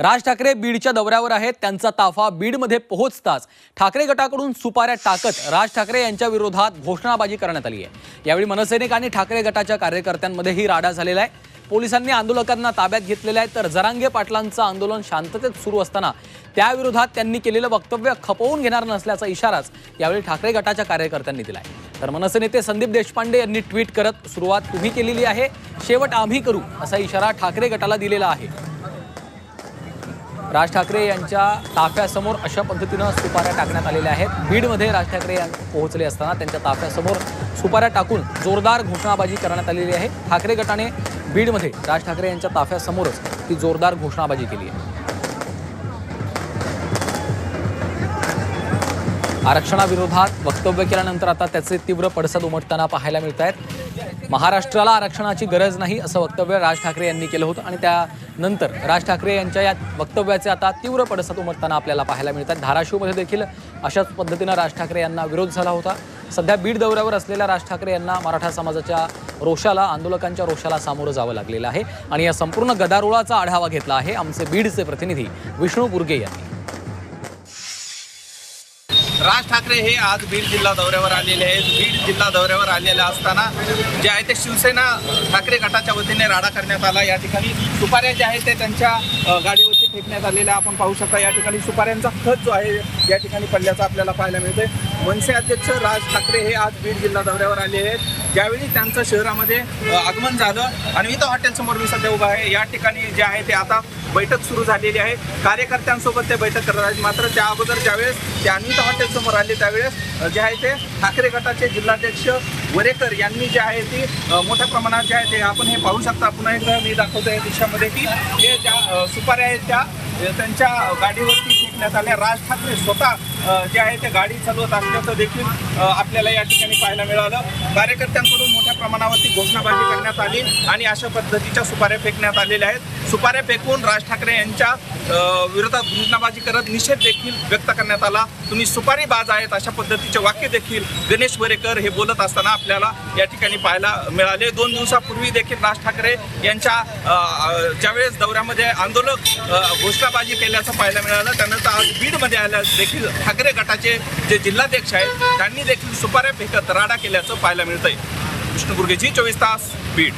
राज ठाकरे बीडच्या दौऱ्यावर आहेत. त्यांचा ताफा बीडमध्ये पोहोचताच ठाकरे गटाकडून सुपाऱ्या टाकत राज ठाकरे यांच्या विरोधात घोषणाबाजी करण्यात आली आहे. यावेळी मनसैनिक आणि ठाकरे गटाच्या कार्यकर्त्यांमध्येही राडा झालेला आहे. पोलिसांनी आंदोलकांना ताब्यात घेतलेलं आहे. तर जरांगे पाटलांचं आंदोलन शांततेत सुरू असताना त्याविरोधात त्यांनी केलेलं वक्तव्य खपवून घेणार नसल्याचा इशाराच यावेळी ठाकरे गटाच्या कार्यकर्त्यांनी दिला आहे तर मनसे नेते संदीप देशपांडे यांनी ट्विट करत सुरुवात तुम्ही केलेली आहे. शेवट आम्ही करू असा इशारा ठाकरे गटाला दिलेला आहे. राज ठाकरे यांच्या ताफ्यासमोर अशा पद्धतीनं सुपाऱ्या टाकण्यात आलेल्या आहेत. बीडमध्ये राज ठाकरे पोहोचले असताना त्यांच्या ताफ्यासमोर सुपाऱ्या टाकून जोरदार घोषणाबाजी करण्यात आलेली आहे. ठाकरे गटाने बीडमध्ये राज ठाकरे यांच्या ताफ्यासमोरच ती जोरदार घोषणाबाजी केली आहे. आरक्षणाविरोधात वक्तव्य केल्यानंतर आता त्याचे तीव्र पडसाद उमटताना पाहायला मिळत आहेत महाराष्ट्राला आरक्षणाची गरज नाही असं वक्तव्य राज ठाकरे यांनी केलं होतं. आणि त्यानंतर राज ठाकरे यांच्या या वक्तव्याचे आता तीव्र पडसाद उमटताना आपल्याला पाहायला मिळतात. धाराशिवमध्ये देखील अशाच पद्धतीनं राज ठाकरे यांना विरोध झाला होता. सध्या बीड दौऱ्यावर असलेल्या राज ठाकरे यांना मराठा समाजाच्या रोषाला आंदोलकांच्या रोषाला सामोरं जावं लागलेलं आहे. आणि या संपूर्ण गदारोळाचा आढावा घेतला आहे आमचे बीडचे प्रतिनिधी विष्णू बुर्गे यांनी. राज ठाकरे हे आज बीड जिल्हा दौऱ्यावर आलेले आहेत. बीड जिल्हा दौऱ्यावर आलेले असताना जे आहे ते शिवसेना ठाकरे गटाच्या वतीने राडा करण्यात आला. या ठिकाणी सुपाऱ्या ज्या आहेत ते त्यांच्या गाडीवरती फेकण्यात आलेल्या आपण पाहू शकता. या ठिकाणी सुपाऱ्यांचा खत जो आहे या ठिकाणी पडल्याचा आपल्याला पाहायला मिळते मनसे अध्यक्ष राज ठाकरे हे आज बीड जिल्हा दौऱ्यावर आले आहेत. ज्यावेळी त्यांचं शहरामध्ये आगमन झालं आणि इथं हॉटेलसमोर मी सध्या उभा आहे या ठिकाणी जे आहे ते आता बैठक सुरू झालेली आहे. कार्यकर्त्यांसोबत ते बैठक करत आहेत. मात्र त्या अगोदर ज्यावेळेस ते अनिता हॉटेलसमोर आले त्यावेळेस जे आहे ते ठाकरे गटाचे जिल्हाध्यक्ष वरेकर यांनी जे आहे ती मोठ्या प्रमाणात जे आहे ते आपण हे पाहू शकता. पुन्हा एकदा मी दाखवतो या दिशामध्ये की हे ज्या सुपाऱ्या आहेत त्या त्यांच्या गाडीवरती फेकण्यात आल्या. राज ठाकरे स्वतः जे आहे ते गाडी चालवत असल्याचं देखील आपल्याला या ठिकाणी पाहायला मिळालं. कार्यकर्त्यांकडून प्रमाणावरती घोषणाबाजी करण्यात आली आणि अशा पद्धतीच्या सुपाऱ्या फेकण्यात आलेल्या आहेत. सुपाऱ्या फेकून राज ठाकरे यांच्या विरोधात घोषणाबाजी करत निषेध देखील व्यक्त करण्यात आला. तुम्ही सुपारी बाज आहेत अशा पद्धतीचे वाक्य देखील गणेश वरेकर हे बोलत असताना आपल्याला या ठिकाणी पाहायला मिळाले. दोन दिवसापूर्वी देखील राज ठाकरे यांच्या ज्यावेळेस दौऱ्यामध्ये आंदोलक घोषणाबाजी केल्याचं पाहायला मिळालं त्यानंतर आज बीडमध्ये आल्या देखील ठाकरे गटाचे जे जिल्हाध्यक्ष आहेत त्यांनी देखील सुपाऱ्या फेकत राडा केल्याचं पाहायला मिळतंय. कृष्णपुर के जी चोवीस तास बीड.